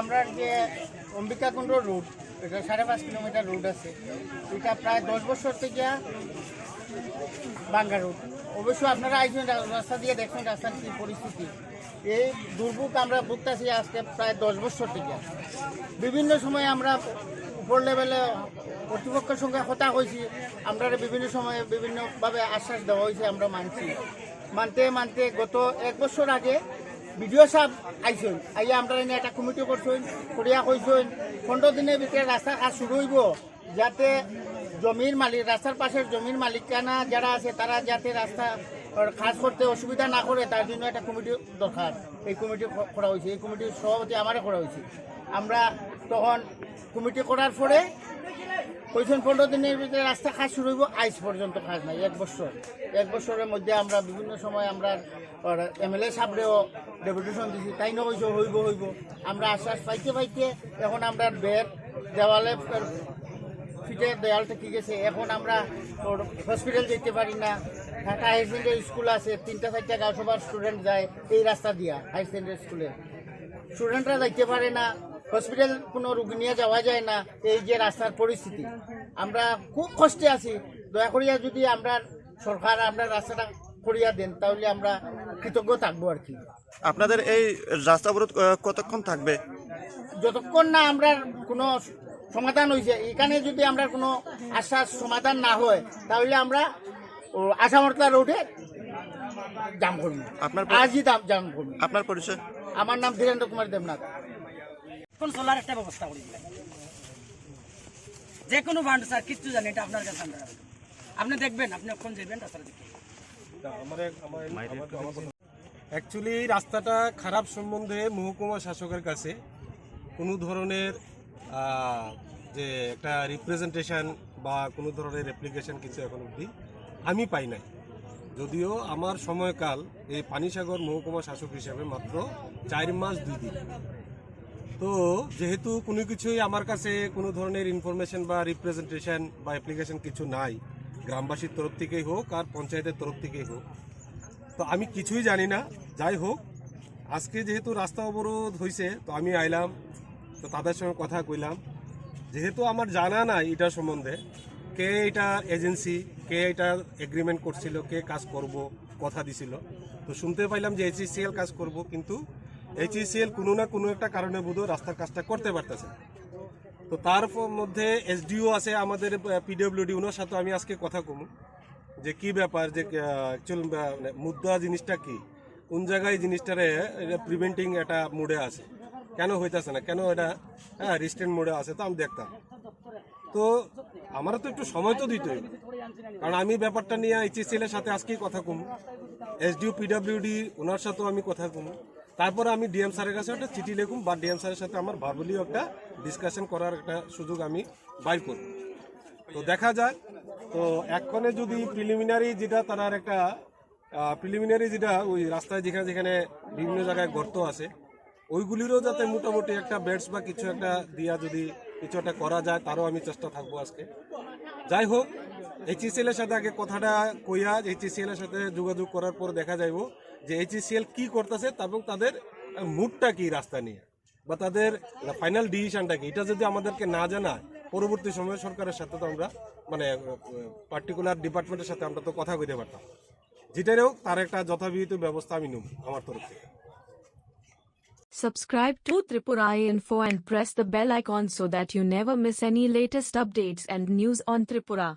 আমরা যে অম্বিকাকুণ্ড রুট এটা সাড়ে পাঁচ কিলোমিটার রুট আছে, এটা প্রায় দশ বছর থেকে বাঙ্গা রুট অবশ্য আপনারা আইসেন, রাস্তা দিয়ে দেখছেন রাস্তার কি পরিস্থিতি। এই দুর্ভোগ আমরা ভুগতেছি আজকে প্রায় দশ বছর থেকে। বিভিন্ন সময় আমরা উপর লেভেলে কর্তৃপক্ষের সঙ্গে কথা হয়েছি আমরা বিভিন্ন সময়ে বিভিন্নভাবে আশ্বাস দেওয়া হয়েছে, আমরা মানছি। মানতে মানতে গত এক বছর আগে বিডিও সাহেব আইসেন আইয়া আমরা এনে একটা কমিটি করছেন করিয়া কইছেন পনেরো দিনের ভিতরে রাস্তা কাজ শুরু হইব। যাতে জমির মালিক রাস্তার পাশের জমির মালিকানা যারা আছে তারা যাতে রাস্তা কাজ করতে অসুবিধা না করে তার জন্য একটা কমিটি দরকার এই কমিটি করা হয়েছে এই কমিটির সভাপতি আমারে করা হয়েছে আমরা তখন কমিটি করার পরে কইছেন পনেরো দিনের ভিতরে রাস্তা খাস শুরু হইব আইস পর্যন্ত খাস নাই, এক বছর। এক বছরের মধ্যে আমরা বিভিন্ন সময় আমরা এমএলএ সাহেবরেও ডেপুটেশন দিছি, তাই না কইছে হইব হইব। আমরা আশ্বাস পাইতে পাইতে এখন আমরা বের দেওয়ালে ফিটে দেয়ালটা ঠিক আছে এখন আমরা হসপিটাল যেতে পারি না। ঢাকা হাই সেকেন্ডারি স্কুল আছে, তিনটা চারটা গাঁও সবার স্টুডেন্ট যায় এই রাস্তা দিয়া হায়ার সেকেন্ডারি স্কুলে। স্টুডেন্টরা যাইতে পারে না। হসপিটাল কোনো রুগী নিয়ে যাওয়া যায় না এই যে রাস্তার পরিস্থিতি। আমরা খুব কষ্টে আছি। দয়া করিয়া যদি আমরা সরকার আমরা রাস্তাটা করিয়া দেন তাহলে আমরা কৃতজ্ঞ থাকব আর কি। আপনাদের এই রাস্তা অবরোধ কতক্ষণ থাকবে? যতক্ষণ না আমরা কোনো সমাধান হয়েছে এখানে যদি আমরা কোনো আশ্বাস সমাধান না হয় তাহলে আমরা ও আসামর্তা রোডে জাম করব। আপনার আজই জাম করব। আপনার পরিচয়? আমার নাম ধীরেন্দ্র কুমার দেবনাথ। কোন সোলার একটা ব্যবস্থা করে দিলেন। যে কোনো বান্ড স্যার কিচ্ছু জানি, এটা আপনার কাছে আপনি দেখবেন, আপনি কখন যাবেন রাস্তাটা দেখে। অ্যাকচুয়ালি রাস্তাটা খারাপ সম্বন্ধে মহকুমা শাসকের কাছে কোনো ধরনের যে একটা রিপ্রেজেন্টেশন বা কোনো ধরনের অ্যাপ্লিকেশন কিছু এখন অবধি আমি পাই নাই। যদিও আমার সময়কাল এই পানিসাগর মহকুমা শাসক হিসেবে মাত্র চার মাস দুই দিন। তো যেহেতু কোনো কিছুই আমার কাছে কোনো ধরনের ইনফরমেশন বা রিপ্রেজেন্টেশন বা অ্যাপ্লিকেশন কিছু নাই, গ্রামবাসীর তরফ থেকেই হোক আর পঞ্চায়েতের তরফ থেকেই হোক। তো আমি কিছুই জানি না। যাই হোক, আজকে যেহেতু রাস্তা অবরোধ হয়েছে তো আমি আইলাম, তো তাদের সঙ্গে কথা কইলাম। যেহেতু আমার জানা নাই এটা সম্বন্ধে, কে এটা এজেন্সি, কে এটা এগ্রিমেন্ট করছিল, কে কাজ করব, কথা দিছিল। তো শুনতে পাইলাম যে এইচইসিএল কাজ করব, কিন্তু এইচইসিএল কোনো না কোনো একটা কারণে বোধহয় রাস্তার কাজটা করতে পারতেছে। তো তার মধ্যে এসডিও আছে আমাদের পিডব্লিউডি, ওনার সাথে আমি আজকে কথা কমু। যে কি ব্যাপার, যে অ্যাকচুয়াল মুদ্রা জিনিসটা কি? কোন জায়গায় জিনিসটারে প্রিভেন্টিং একটা মোডে আছে? কেন হইতেছে না? কেন এটা হ্যাঁ রিস্টেন্ট মোডে আছে তো আমি দেখতাম। তো আমারও তো একটু সময় তো দিতে হইবে। কারণ আমি ব্যাপারটা নিয়ে এইচএসএল এর সাথে আজকেই কথা কমু। এসডিও, পিডব্লিউডি, ওনার সাথেও আমি কথা কমু। তারপরে আমি ডিএম স্যারের কাছে একটা চিঠি লিখুম বা ডিএম স্যারের সাথে আমার ভার্বলিও একটা ডিসকাশন করার একটা সুযোগ আমি বাইর করব। তো দেখা যায় তো এক্ষণে যদি প্রিলিমিনারি যেটা তার একটা প্রিলিমিনারি যেটা ওই রাস্তায় যেখানে যেখানে বিভিন্ন জায়গায় গর্ত আছে, ওইগুলিরও যাতে মোটামুটি একটা বেডস বা কিছু একটা দিয়া যদি কিছু একটা করা যায়, তারও আমি চেষ্টা থাকব আজকে। যাই হোক এইচএসএল এর সাথে আগে কথাটা কইয়া এইচএসএল এর সাথে যোগাযোগ করার পর দেখা যাইব যে এইচএসএল কি করতেছে এবং তাদের মুডটা কি রাস্তা নিয়ে বা তাদের ফাইনাল ডিসিশনটা কি? এটা যদি আমাদেরকে না জানায়, পরবর্তী সময়ে সরকারের সাথে তো আমরা মানে পার্টিকুলার ডিপার্টমেন্টের সাথে আমরা তো কথা কইতে পারতাম। হোক, তার একটা যথাবিহিত ব্যবস্থা আমি নেব আমার তরফ থেকে। Subscribe to Tripura Info and press the bell icon so that you never miss any latest updates and news on Tripura.